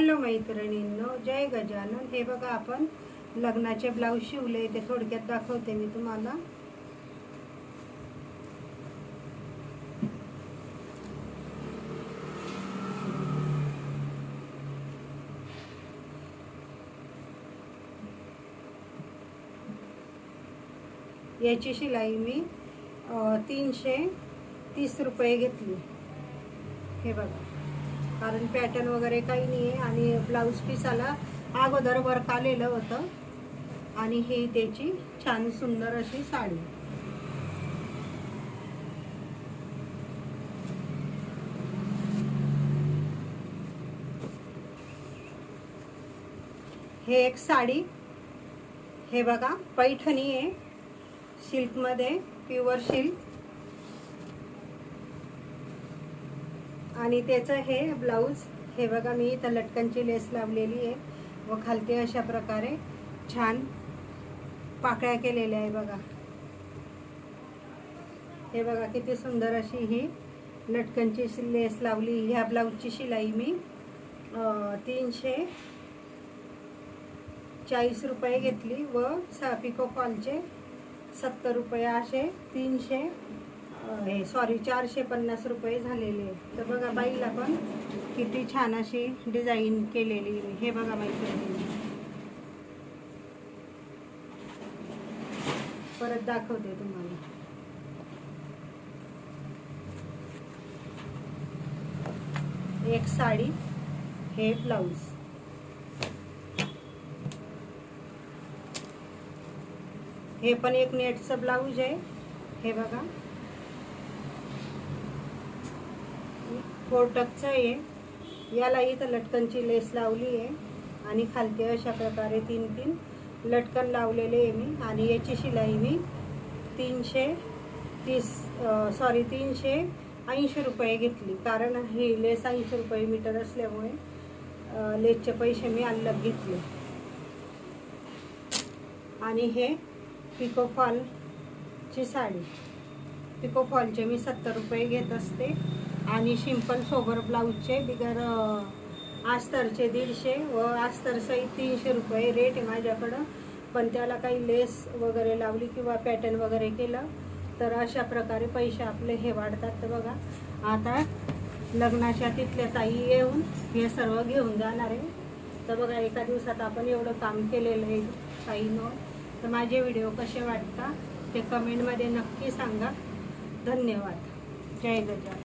Hello मैत्रिणींनो. जय गजानन. हे बघा आपण लग्नाचे ब्लाऊज शिवले. ते थोडक्यात दाखवते मी तुम्हाला. याची शिलाई मी तीनशे तीस रुपये घेतली. हे बघा. कारण पॅटर्न वगैरे काही नाही आहे आणि ब्लाऊज पीसाला अगोदर वर्क आलेलं होतं. आणि ही त्याची छान सुंदर अशी साडी. हे एक साडी. हे बघा पैठणी आहे. सिल्कमध्ये प्युअर सिल्क आणि त्याचं हे ब्लाऊज हे बघा मी इथं लटकनची लेस लावलेली आहे व खालते अशा प्रकारे छान पाकळ्या केलेल्या आहे बघा. हे बघा किती सुंदर अशी ही लटकनची लेस लावली. ह्या ब्लाऊजची शिलाई मी तीनशे चाळीस रुपये घेतली व सा पिको फॉलचे सत्तर रुपये असे तीनशे हे सॉरी चारशे पन्नास रुपये झालेले. आहेत. तर बघा बाईला पण किती छान अशी डिझाईन केलेली हे बघा माहिती परत दाखवते तुम्हाला. एक साडी हे ब्लाऊज हे पण एक नेटचं ब्लाऊज आहे. हे बघा. फोरटकचं आहे. याला इथं लटकनची लेस लावली आहे. आणि खालती अशा प्रकारे तीन तीन लटकन लावलेले आहे मी. आणि याची शिलाई मी तीनशे तीस सॉरी तीनशे ऐंशी रुपये घेतली. कारण ही लेस ऐंशी रुपये मीटर असल्यामुळे लेसचे पैसे मी अलग घेतले. आणि हे पिकोफॉलची साडी. पिकोफॉलचे मी सत्तर रुपये घेत असते. आणि शिंपल सोबर ब्लाऊजचे बिगर आस्तरचे दीडशे व आस्तरसहित तीनशे रुपये रेट आहे माझ्याकडं. पण त्याला काही लेस वगैरे लावली किंवा पॅटर्न वगैरे केलं तर अशा प्रकारे पैसे आपले हे वाढतात तर बघा. आता लग्नाच्या तिथल्या ताई येऊन हे सर्व घेऊन जाणार आहे. तर बघा एका दिवसात आपण एवढं काम केलेलं आहे ताईनं. तर माझे व्हिडिओ कसे वाटतात ते कमेंटमध्ये नक्की सांगा. धन्यवाद. जय गजान